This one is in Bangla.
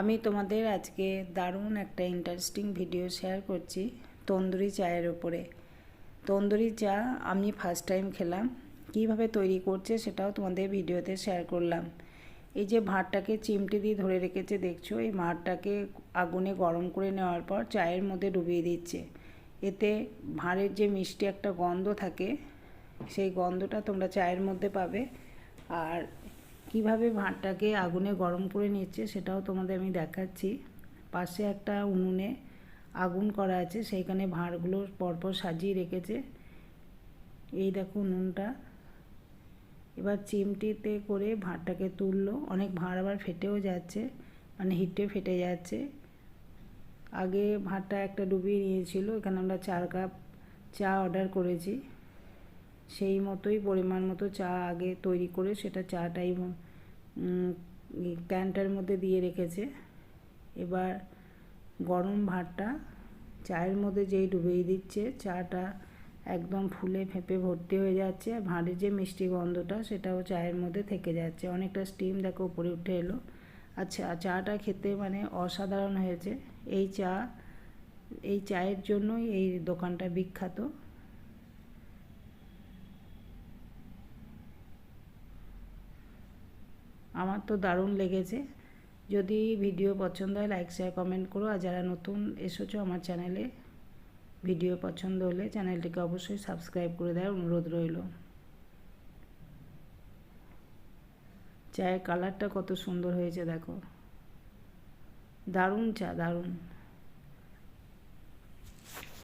আমি তোমাদের আজকে দারুণ একটা ইন্টারেস্টিং ভিডিও শেয়ার করছি তন্দুরি চায়ের ওপরে তন্দুরি চা আমি ফার্স্ট টাইম খেলাম। কীভাবে তৈরি করছে সেটাও তোমাদের ভিডিওতে শেয়ার করলাম। এই যে ভাতটাকে চিমটি দিয়ে ধরে রেখেছে, দেখছ? এই ভাতটাকে আগুনে গরম করে নেওয়ার পর চায়ের মধ্যে ডুবিয়ে দিচ্ছে। এতে ভাঁড়ের যে মিষ্টি একটা গন্ধ থাকে, সেই গন্ধটা তোমরা চায়ের মধ্যে পাবে। আর কীভাবে ভাঁড়টাকে আগুনে গরম করে নিচ্ছে সেটাও তোমাদের আমি দেখাচ্ছি। পাশে একটা উনুনে আগুন করা আছে, সেইখানে ভাঁড়গুলো পরপর সাজিয়ে রেখেছে। এই দেখো উনুনটা। এবার চিমটিতে করে ভাঁড়টাকে তুললো। অনেক ভাঁড় আবার ফেটেও যাচ্ছে মানে হিটে ফেটে যাচ্ছে। আগে ভাঁড়টা একটা ডুবিয়ে নিয়েছিল, এখানে আমরা চার কাপ চা অর্ডার করেছি। সেই মতোই পরিমাণ মতো চা আগে তৈরি করে সেটা চাটাই ক্যানটার মধ্যে দিয়ে রেখেছে। এবার গরম ভাতটা চায়ের মধ্যে যেই ডুবিয়ে দিচ্ছে, চাটা একদম ফুলে ফেঁপে ভর্তি হয়ে যাচ্ছে। আর ভাঁড়ের যে মিষ্টি গন্ধটা, সেটাও চায়ের মধ্যে থেকে যাচ্ছে। অনেকটা স্টিম দেখো উপরে উঠে এলো। আচ্ছা চাটা খেতে মানে অসাধারণ হয়েছে। এই চা, এই চায়ের জন্যই এই দোকানটা বিখ্যাত। আমার তো দারুণ লেগেছে। যদি ভিডিও পছন্দ হয় লাইক শেয়ার কমেন্ট করো। আর যারা নতুন এসেছ আমার চ্যানেলে ভিডিও পছন্দ হলে চ্যানেলটিকে অবশ্যই সাবস্ক্রাইব করে দেওয়ার অনুরোধ রইল। চায়ের কালারটা কত সুন্দর হয়েছে, দেখো। দারুণ চা, দারুণ।